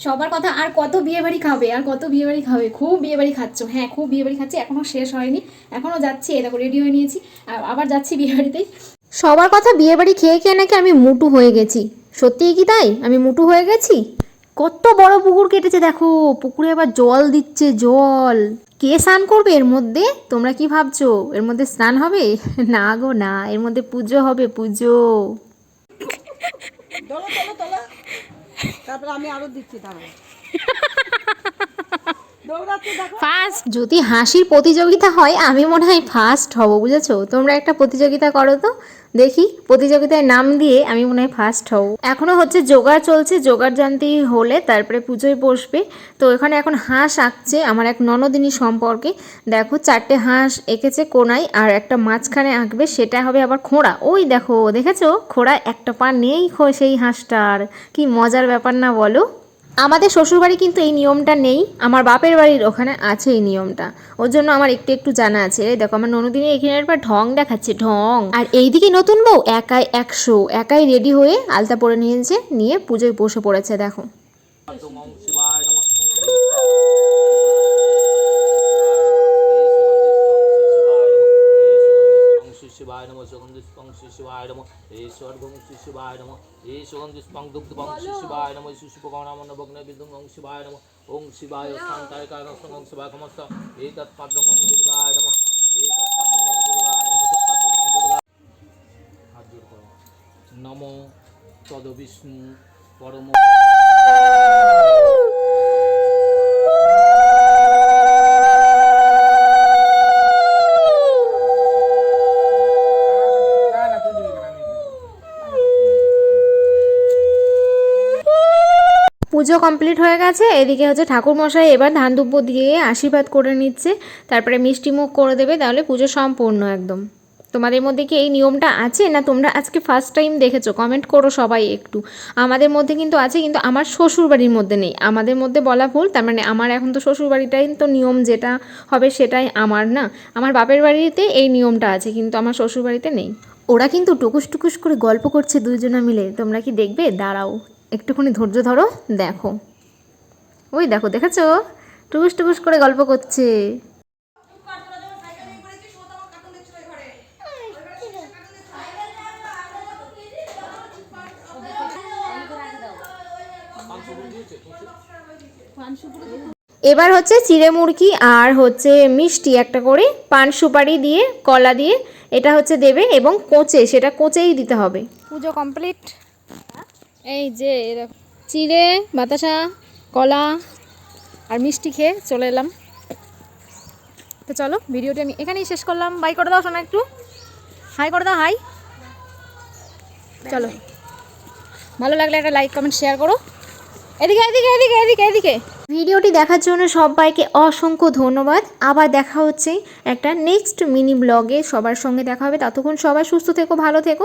সবার কথা, আর কত বিয়ে বাড়ি খাবে, আর কত বিয়ে বাড়ি খাবে, খুব বিয়ে বাড়ি খাচ্ছ। হ্যাঁ খুব বিয়ে বাড়ি খাচ্ছি এখনও শেষ হয়নি এখনও যাচ্ছি দেখো রেডি হয়ে নিয়েছি আবার যাচ্ছি বিয়ে বাড়িতেই সবার কথা বিয়ে বাড়ি খেয়ে খেয়ে নাকি আমি মুটু হয়ে গেছি। সত্যিই কি তাই? আমি মুটু হয়ে গেছি? কত বড় পুকুর কেটেছে, দেখো, পুকুরে আবার জল দিচ্ছে, জল। কে স্নান করবে? এর মধ্যে? তোমরা কি ভাবছ? এর মধ্যে স্নান হবে? না গো, না, এর মধ্যে পুজো হবে, পুজো। তারপরে আমি আরও দিচ্ছি দেখো ফার্স্ট যদি হাসির প্রতিযোগিতা হয়, আমি মনে হয় ফার্স্ট হব, বুঝেছ? তোমরা একটা প্রতিযোগিতা করো তো, দেখি। প্রতিযোগিতায় নাম দিয়ে আমি মনে হয় ফার্স্ট হব। এখনও হচ্ছে জোগাড় চলছে, জোগাড় জানতে হলে তারপরে পুজোয় বসবে। তো এখানে এখন হাঁস আঁকছে, আমার এক ননদিনী সম্পর্কে। দেখো, চারটে হাঁস এঁকেছে কোনায়, আর একটা মাঝখানে আঁকবে, সেটা হবে আবার খোঁড়া। ওই দেখো, দেখেছ? খোঁড়া একটা পা নেই সেই হাঁসটার। কি মজার ব্যাপার না বলো? আমাদের শ্বশুরবাড়ি কিন্তু এই নিয়মটা নেই, আমার বাপের বাড়ির ওখানে আছে এই নিয়মটা। ওর জন্য আমার একটু একটু জানা আছে। এই দেখো, আমার ননদিনী এখানে একবার ঢং দেখাচ্ছে, ঢং। আর এইদিকে নতুন বউ, একাই একশো, একাই রেডি হয়ে আলতা পরে নিয়েছে, নিয়ে পুজোয় বসে পড়েছে, দেখো। শিবায় নমঃ সুগন্ধি স্পং শিবায় নমঃ। এই স্বর্গং শিবায় নমঃ। এই সুগন্ধি স্পং দুগ্ধ শিবায় নমঃ। সুশুপকর্ণামন ভগ্নে বিদুং ওং শিবায় নমঃ। ওং শিবায় শান্তায় কারণং ওং শিবায় সমস্ত এই তৎপাদ্যং ওং দুর্গায় নমঃ। এই তৎপাদ্যং ওং দুর্গায় নমঃ। তৎপাদ্যং ওং দুর্গা হাত জোর করো। নমো। তদ বিষ্ণু পরম পুজো কমপ্লিট হয়ে গেছে। এদিকে হচ্ছে ঠাকুর মশাই এবার ধান দুব্য দিয়ে আশীর্বাদ করে নিচ্ছে। তারপরে মিষ্টি মুখ করে দেবে, তাহলে পুজো সম্পূর্ণ একদম। তোমাদের মধ্যে কি এই নিয়মটা আছে না তোমরা আজকে ফার্স্ট টাইম দেখেছ? কমেন্ট করো সবাই একটু। আমাদের মধ্যে কিন্তু আছে, কিন্তু আমার শ্বশুর বাড়ির মধ্যে নেই। আমাদের মধ্যে বলা ভুল, তার মানে আমার এখন তো শ্বশুর বাড়িটাই তো নিয়ম যেটা হবে সেটাই আমার না। আমার বাপের বাড়িতে এই নিয়মটা আছে, কিন্তু আমার শ্বশুর বাড়িতে নেই। ওরা কিন্তু টুকুস টুকুস করে গল্প করছে দুজনা মিলে। তোমরা কি দেখবে? দাঁড়াও। একটুখানি ধৈর্য ধরো, দেখো। ওই দেখো, দেখেছ? টুকুস টুকুস করে গল্প করছে। এবার হচ্ছে চিড়ে মুরগি আর হচ্ছে মিষ্টি একটা করে পান সুপারি দিয়ে, কলা দিয়ে, এটা হচ্ছে দেবে এবং কোচে, সেটা কোচেই দিতে হবে। পুজো কমপ্লিট। এই যে এরকম চিড়ে, বাতাসা, কলা আর মিষ্টি খেয়ে চলে এলাম। তো চলো, ভিডিওটি আমি এখানেই শেষ করলাম। বাই করে দাও শোনা একটু। হাই করে দাও, হাই। চলো। ভালো লাগলে একটা লাইক কমেন্ট শেয়ার করো। এদিকে এদিকে এদিকে এদিকে এদিকে। ভিডিওটি দেখার জন্য সবাইকে অসংখ্য ধন্যবাদ। আবার দেখা হচ্ছে একটা নেক্সট মিনি ব্লগে সবার সঙ্গে দেখা হবে। ততক্ষণ সবাই সুস্থ থেকো, ভালো থেকো।